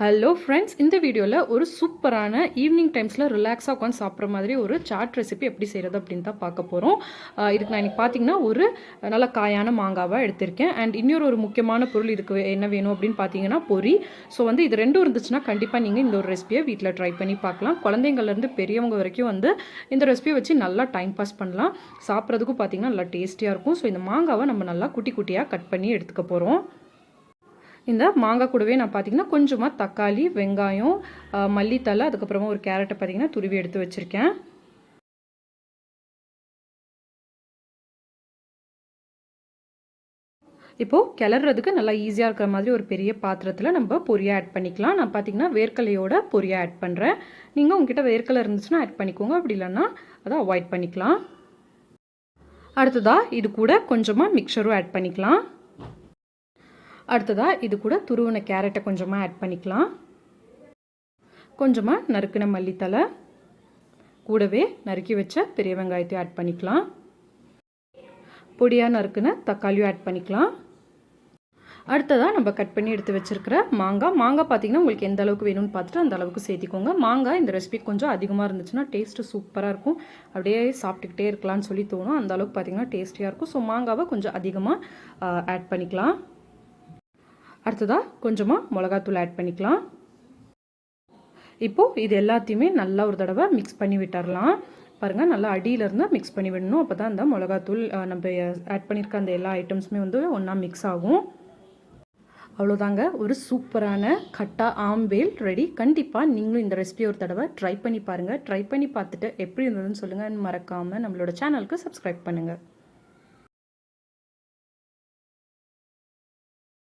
Hello friends இந்த வீடியோவில் ஒரு சூப்பரான ஈவினிங் டைம்ஸில் ரிலாக்ஸாக உட்காந்து சாப்பிட்ற மாதிரி ஒரு சாட் ரெசிபி எப்படி செய்கிறது அப்படின்னு தான் பார்க்க போகிறோம் இதுக்கு நான் இன்றைக்கி பார்த்தீங்கன்னா ஒரு நல்ல காயான மாங்காவாக எடுத்திருக்கேன். அண்ட் இன்னொரு ஒரு முக்கியமான பொருள் இதுக்கு என்ன வேணும் அப்படின்னு பார்த்தீங்கன்னா பொரி. ஸோ வந்து இது ரெண்டும் இருந்துச்சுன்னா கண்டிப்பாக நீங்கள் இந்த ஒரு ரெசிபியை வீட்டில் ட்ரை பண்ணி பார்க்கலாம். குழந்தைங்கள்லேருந்து பெரியவங்க வரைக்கும் வந்து இந்த ரெசிபியை வச்சு நல்லா டைம் பாஸ் பண்ணலாம். சாப்பிட்றதுக்கும் பார்த்தீங்கன்னா நல்லா டேஸ்டியாக இருக்கும். ஸோ இந்த மாங்காவை நம்ம நல்லா குட்டி குட்டியாக கட் பண்ணி எடுத்துக்க போகிறோம் இந்த மாங்காய் கூடவே நான் பார்த்தீங்கன்னா கொஞ்சமாக தக்காளி வெங்காயம் மல்லித்தலை மல்லித்தழை அதுக்கப்புறமா ஒரு கேரட்டை பார்த்தீங்கன்னா துருவி எடுத்து வச்சுருக்கேன். இப்போது கிளறதுக்கு நல்லா ஈஸியாக இருக்கிற மாதிரி ஒரு பெரிய பாத்திரத்தில் நம்ம பொரியாக ஆட் பண்ணிக்கலாம். நான் பார்த்தீங்கன்னா வேர்க்கலையோட பொரியை ஆட் பண்ணுறேன் நீங்கள் உங்ககிட்ட வேர்க்கலை இருந்துச்சுன்னா ஆட் பண்ணிக்கோங்க. அப்படி இல்லைன்னா அதை அவாய்ட் பண்ணிக்கலாம். அடுத்ததாக இது கூட கொஞ்சமாக மிக்சரும் ஆட் பண்ணிக்கலாம். அடுத்ததாக இது கூட துருவின கேரட்டை கொஞ்சமாக ஆட் பண்ணிக்கலாம். கொஞ்சமாக நறுக்கின மல்லித்தலை கூடவே நறுக்கி வச்ச பெரிய வெங்காயத்தையும் ஆட் பண்ணிக்கலாம். பொடியாக நறுக்கின தக்காளியும் ஆட் பண்ணிக்கலாம். அடுத்ததாக நம்ம கட் பண்ணி எடுத்து வச்சுருக்கிற மாங்காய். மாங்காய் பார்த்தீங்கன்னா உங்களுக்கு எந்த அளவுக்கு வேணும்னு பார்த்துட்டு அந்த அளவுக்கு சேர்த்திக்கோங்க. மாங்காய் இந்த ரெசிபி கொஞ்சம் அதிகமாக இருந்துச்சுன்னா டேஸ்ட்டு சூப்பராக இருக்கும். அப்படியே சாப்பிட்டுக்கிட்டே இருக்கலாம்னு சொல்லி தோணும். அந்த அளவுக்கு பார்த்தீங்கன்னா டேஸ்டியாக இருக்கும். ஸோ மாங்காவை கொஞ்சம் அதிகமாக ஆட் பண்ணிக்கலாம். அடுத்ததாக கொஞ்சமாக மிளகாத்தூள் ஆட் பண்ணிக்கலாம். இப்போது இது எல்லாத்தையுமே நல்லா ஒரு தடவை மிக்ஸ் பண்ணி விட்டுறலாம். பாருங்கள் நல்லா அடியிலேருந்து மிக்ஸ் பண்ணி விடணும். அப்போ தான் அந்த மிளகாத்தூள் நம்ம ஆட் பண்ணியிருக்க அந்த எல்லா ஐட்டம்ஸுமே வந்து ஒன்றா மிக்ஸ் ஆகும். அவ்வளோதாங்க ஒரு சூப்பரான கட்டா ஆம்பேல் ரெடி கண்டிப்பாக நீங்களும் இந்த ரெசிபி ஒரு தடவை ட்ரை பண்ணி பாருங்கள் ட்ரை பண்ணி பார்த்துட்டு எப்படி இருந்ததுன்னு சொல்லுங்கள் மறக்காமல் நம்மளோட சேனலுக்கு சப்ஸ்கிரைப் பண்ணுங்கள்